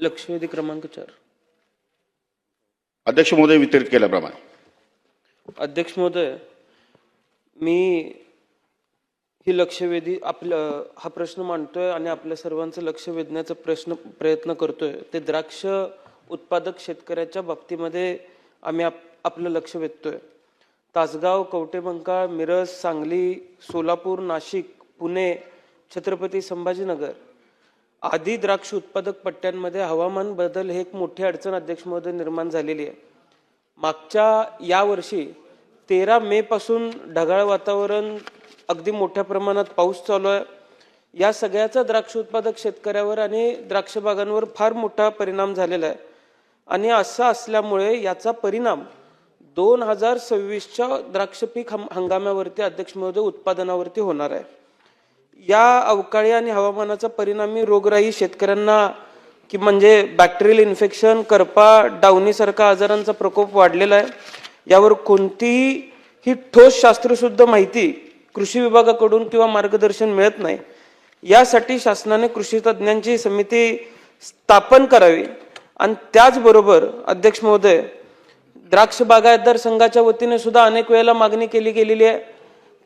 लक्षवेधी क्रमांक चार. अध्यक्ष महोदय वितरित केल्याप्रमाणे. अध्यक्ष महोदय मी ही लक्षवेधी आपलं हा प्रश्न मांडतोय आणि आपल्या सर्वांचं लक्ष वेधण्याचा प्रश्न प्रयत्न करतोय. ते द्राक्ष उत्पादक शेतकऱ्याच्या बाबतीमध्ये आम्ही आप आपलं लक्ष वेधतोय. तासगाव कवटेबंका मिरज सांगली सोलापूर नाशिक पुणे छत्रपती संभाजीनगर आधी द्राक्ष उत्पादक पट्ट्यांमध्ये हवामान बदल हे एक मोठी अडचण अध्यक्ष महोदय निर्माण झालेली आहे. मागच्या या वर्षी तेरा मे पासून ढगाळ वातावरण अगदी मोठ्या प्रमाणात पाऊस चालू आहे. या सगळ्याचा द्राक्ष उत्पादक शेतकऱ्यावर आणि द्राक्ष बागांवर फार मोठा परिणाम झालेला आहे. आणि असं असल्यामुळे याचा परिणाम दोन हजार सव्वीसच्या द्राक्ष पीक हंगामावरती अध्यक्ष महोदय उत्पादनावरती होणार आहे. या अवकाळी आणि हवामानाचा परिणामी रोगराई शेतकऱ्यांना की म्हणजे बॅक्टेरियल इन्फेक्शन करपा डावणीसारखा आजारांचा प्रकोप वाढलेला आहे. यावर कोणतीही ही ठोस शास्त्रशुद्ध माहिती कृषी विभागाकडून किंवा मार्गदर्शन मिळत नाही. यासाठी शासनाने कृषी तज्ज्ञांची समिती स्थापन करावी. आणि त्याचबरोबर अध्यक्ष महोदय द्राक्ष बागायतदार संघाच्या वतीने सुद्धा अनेक वेळेला मागणी केली गेलेली आहे.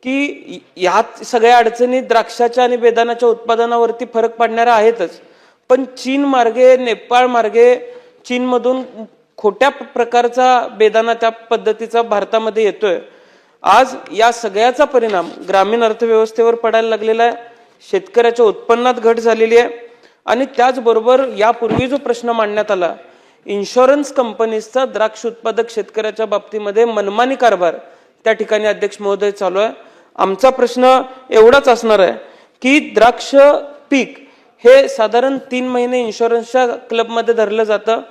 की यात सगळ्या अडचणी द्राक्षाच्या आणि बेदानाच्या उत्पादनावरती फरक पडणाऱ्या आहेतच. पण चीन मार्गे नेपाळ मार्गे चीनमधून खोट्या प्रकारचा बेदाना त्या पद्धतीचा भारतामध्ये येतोय. आज या सगळ्याचा परिणाम ग्रामीण अर्थव्यवस्थेवर पडायला लागलेला आहे. शेतकऱ्याच्या उत्पन्नात घट झालेली आहे. आणि त्याचबरोबर यापूर्वी जो प्रश्न मांडण्यात आला इन्शुरन्स कंपनीजचा द्राक्ष उत्पादक शेतकऱ्याच्या बाबतीमध्ये मनमानी कारभार त्या ठिकाणी अध्यक्ष महोदय चालू आहे. आमचा प्रश्न एवढाच असणार आहे की द्राक्ष पीक हे साधारण तीन महिने इन्शुरन्सच्या क्लबमध्ये धरलं जातं.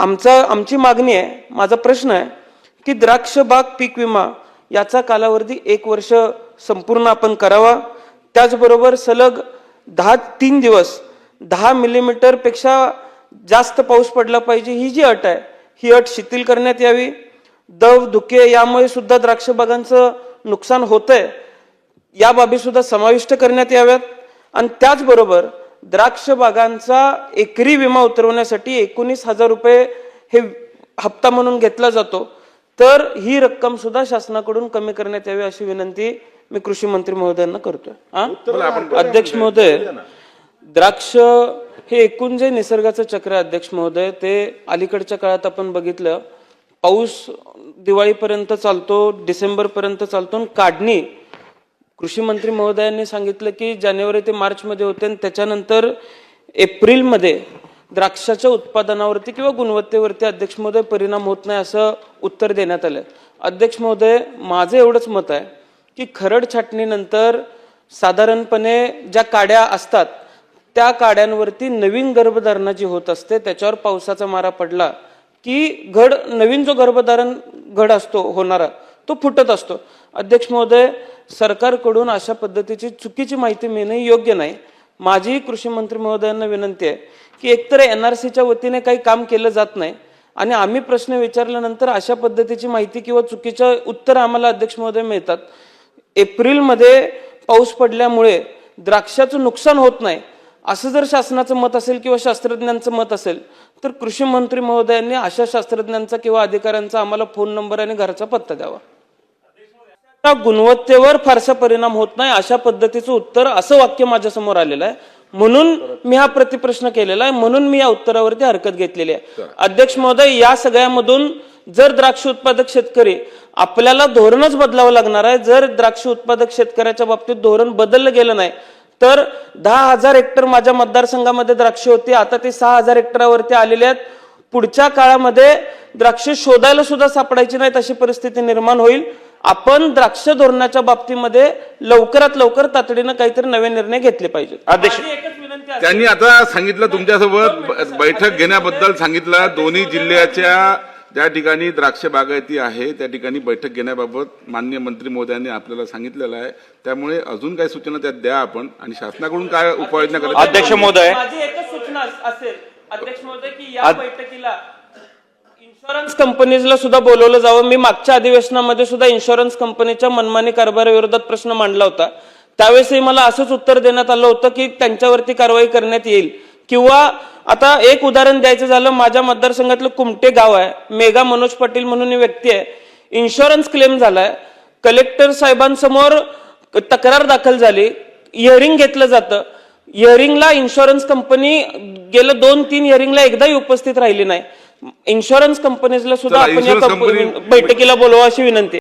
आमचा आमची मागणी आहे माझा प्रश्न आहे की द्राक्ष बाग पीक विमा याचा कालावधी एक वर्ष संपूर्ण आपण करावा. त्याचबरोबर सलग दहा तीन दिवस दहा मिलीमीटरपेक्षा जास्त पाऊस पडला पाहिजे ही जी अट आहे ही अट शिथिल करण्यात यावी. दव धुके यामुळे सुद्धा द्राक्ष बागांचं नुकसान होतंय. या बाबी सुद्धा समाविष्ट करण्यात याव्यात. आणि त्याचबरोबर द्राक्ष बागांचा एकरी विमा उतरवण्यासाठी एकोणीस हजार रुपये हे हप्ता म्हणून घेतला जातो. तर ही रक्कम सुद्धा शासनाकडून कमी करण्यात यावी अशी विनंती मी कृषी मंत्री महोदयांना करतोय. हा? अध्यक्ष महोदय द्राक्ष हे एकूण जे निसर्गाचं चक्र आहे अध्यक्ष महोदय ते अलीकडच्या काळात आपण बघितलं पाऊस दिवाळीपर्यंत चालतो डिसेंबरपर्यंत चालतो आणि काढणी. कृषी मंत्री महोदयांनी सांगितलं की जानेवारी ते मार्चमध्ये होते आणि त्याच्यानंतर एप्रिलमध्ये द्राक्षाच्या उत्पादनावरती किंवा गुणवत्तेवरती अध्यक्ष महोदय परिणाम होत नाही असं उत्तर देण्यात आलं. अध्यक्ष महोदय माझं एवढंच मत आहे की खरड छाटणीनंतर साधारणपणे ज्या काड्या असतात त्या काड्यांवरती नवीन गर्भधारणा जी होत असते त्याच्यावर पावसाचा मारा पडला की घड नवीन जो गर्भधारण घड असतो होणारा तो फुटत असतो. अध्यक्ष महोदय सरकारकडून अशा पद्धतीची चुकीची माहिती मिळणे योग्य नाही. माझी कृषी मंत्री महोदयांना विनंती आहे की एकतर एन आर सीच्या वतीने काही काम केलं जात नाही आणि आम्ही प्रश्न विचारल्यानंतर अशा पद्धतीची माहिती किंवा चुकीचं उत्तर आम्हाला अध्यक्ष महोदय मिळतात. एप्रिलमध्ये पाऊस पडल्यामुळे द्राक्षाचं नुकसान होत नाही. असं जर शासनाचं मत असेल किंवा शास्त्रज्ञांचं मत असेल तर कृषी मंत्री महोदयांनी अशा शास्त्रज्ञांचा किंवा अधिकाऱ्यांचा आम्हाला फोन नंबर आणि घराचा पत्ता द्यावा. त्या गुणवत्तेवर फारसा परिणाम होत नाही अशा पद्धतीचं उत्तर असं वाक्य माझ्यासमोर आलेलं आहे. म्हणून मी हा प्रतिप्रश्न केलेला आहे म्हणून मी या उत्तरावरती हरकत घेतलेली आहे. अध्यक्ष महोदय या सगळ्यामधून जर द्राक्ष उत्पादक शेतकरी आपल्याला धोरणच बदलावं लागणार आहे जर द्राक्ष उत्पादक शेतकऱ्याच्या बाबतीत धोरण बदललं गेलं नाही तर दहा हजार हेक्टर माझ्या मतदारसंघामध्ये द्राक्ष होती. आता ते सहा हजार हेक्टरावरती आलेले आहेत. पुढच्या काळामध्ये द्राक्ष शोधायला सुद्धा सापडायची नाहीत अशी परिस्थिती निर्माण होईल. आपण द्राक्ष धोरणाच्या बाबतीमध्ये लवकरात लवकर तातडीनं काहीतरी नवे निर्णय घेतले पाहिजेत. त्यांनी आता सांगितलं तुमच्यासोबत बैठक घेण्याबद्दल सांगितलं. दोन्ही जिल्ह्याच्या ज्या ठिकाणी द्राक्ष बागायती आहे त्या ठिकाणी बैठक घेण्याबाबत मान्य मंत्री महोदयांनी आपल्याला सांगितलेलं आहे. त्यामुळे अजून काय सूचना त्यात द्या आपण आणि शासनाकडून काय उपाययोजना करायची अध्यक्ष महोदय. माझी एकच सूचना अस- असेल. अध्यक्ष महोदय की या बैठकीला इन्शुरन्स कंपनीजला सुद्धा बोलवलं जावं. मी मागच्या अधिवेशनामध्ये सुद्धा इन्शुरन्स कंपनीच्या मनमानी कारभाराविरोधात प्रश्न मांडला होता. त्यावेळेसही मला असंच उत्तर देण्यात आलं होतं की त्यांच्यावरती कारवाई करण्यात येईल. किंवा आता एक उदाहरण द्यायचं झालं माझ्या मतदारसंघातलं कुमटे गाव आहे मेघा मनोज पाटील म्हणून व्यक्ती आहे इन्शुरन्स क्लेम झालाय कलेक्टर साहेबांसमोर तक्रार दाखल झाली हिअरिंग घेतलं जातं हिअरिंगला इन्शुरन्स कंपनी गेलं दोन तीन हिअरिंगला एकदाही उपस्थित राहिली नाही. इन्शुरन्स कंपनीजला सुद्धा आपण या बैठकीला बोलवा अशी विनंती.